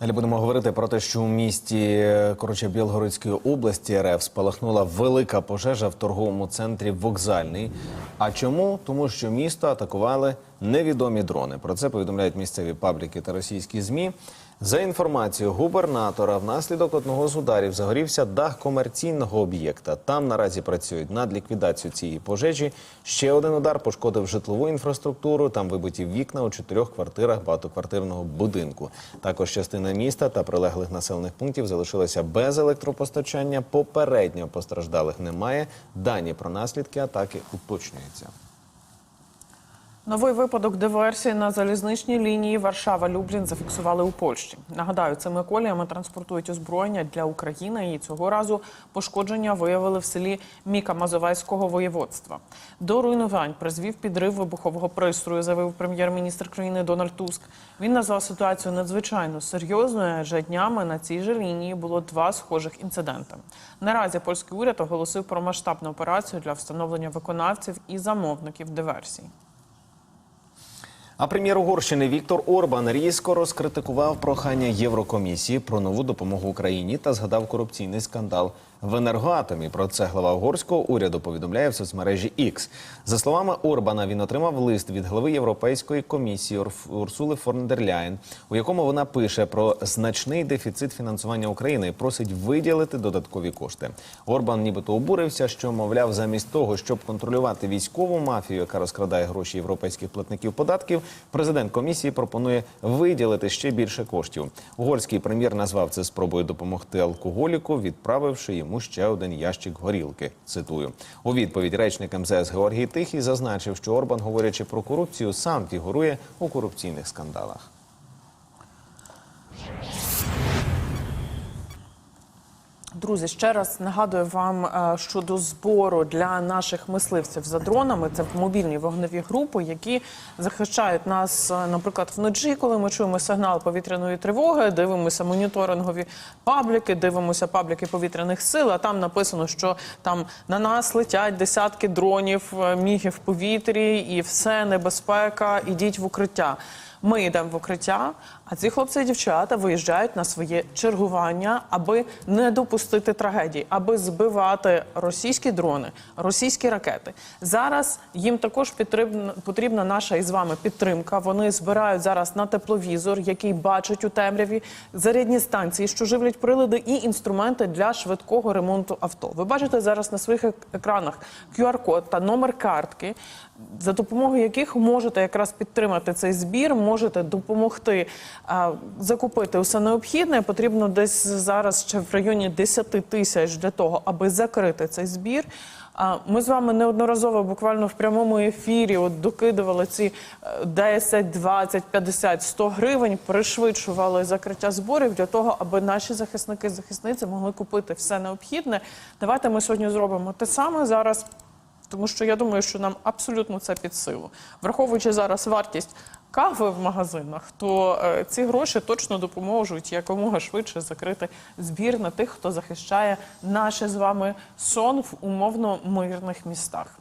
Далі будемо говорити про те, що у місті коротше Білгородської області РФ спалахнула велика пожежа в торговому центрі Вокзальний. А чому? Тому що місто атакували невідомі дрони. Про це повідомляють місцеві пабліки та російські змі. За інформацією губернатора, внаслідок одного з ударів загорівся дах комерційного об'єкта. Там наразі працюють над ліквідацією цієї пожежі. Ще один удар пошкодив житлову інфраструктуру. Там вибиті вікна у чотирьох квартирах багатоквартирного будинку. Також частина міста та прилеглих населених пунктів залишилася без електропостачання. Попередньо постраждалих немає. Дані про наслідки атаки уточнюються. Новий випадок диверсії на залізничній лінії Варшава-Люблін зафіксували у Польщі. Нагадаю, цими коліями транспортують озброєння для України, і цього разу пошкодження виявили в селі Міка Мазовецького воєводства. До руйнувань призвів підрив вибухового пристрою, заявив прем'єр-міністр країни Дональд Туск. Він назвав ситуацію надзвичайно серйозною, адже днями на цій же лінії було два схожих інциденти. Наразі польський уряд оголосив про масштабну операцію для встановлення виконавців і замовників диверсій. А прем'єр Угорщини Віктор Орбан різко розкритикував прохання Єврокомісії про нову допомогу Україні та згадав корупційний скандал в енергоатомі. Про це глава угорського уряду повідомляє в соцмережі X. За словами Орбана, він отримав лист від голови Європейської комісії Урсули фон дер Ляєн, у якому вона пише про значний дефіцит фінансування України і просить виділити додаткові кошти. Орбан нібито обурився, що мовляв, замість того, щоб контролювати військову мафію, яка розкрадає гроші європейських платників податків, президент комісії пропонує виділити ще більше коштів. Угорський прем'єр назвав це спробою допомогти алкоголіку, відправивши йому ще один ящик горілки. Цитую у відповідь речник МЗС Георгій Тихий зазначив, що Орбан, говорячи про корупцію, сам фігурує у корупційних скандалах. Друзі, ще раз нагадую вам е, щодо збору для наших мисливців за дронами. Це мобільні вогневі групи, які захищають нас, е, наприклад, вночі, коли ми чуємо сигнал повітряної тривоги, дивимося моніторингові пабліки, дивимося пабліки повітряних сил. А там написано, що там на нас летять десятки дронів, е, мігів в повітрі, і все небезпека. Ідіть в укриття. Ми йдемо в укриття, а ці хлопці і дівчата виїжджають на своє чергування, аби не допустити трагедії, аби збивати російські дрони, російські ракети. Зараз їм також потрібна, наша із вами підтримка. Вони збирають зараз на тепловізор, який бачить у темряві зарядні станції, що живлять прилади і інструменти для швидкого ремонту авто. Ви бачите зараз на своїх екранах QR-код та номер картки, за допомогою яких можете якраз підтримати цей збір, можете допомогти закупити усе необхідне. Потрібно десь зараз ще в районі 10 тисяч для того, аби закрити цей збір. Ми з вами неодноразово буквально в прямому ефірі от докидували ці е, 10, 20, 50, 100 гривень, пришвидшували закриття зборів для того, аби наші захисники захисниці могли купити все необхідне. Давайте ми сьогодні зробимо те саме зараз. Тому що я думаю, що нам абсолютно це під силу. Враховуючи зараз вартість кави в магазинах, то е, ці гроші точно допоможуть якомога швидше закрити збір на тих, хто захищає наше з вами сон в умовно мирних містах.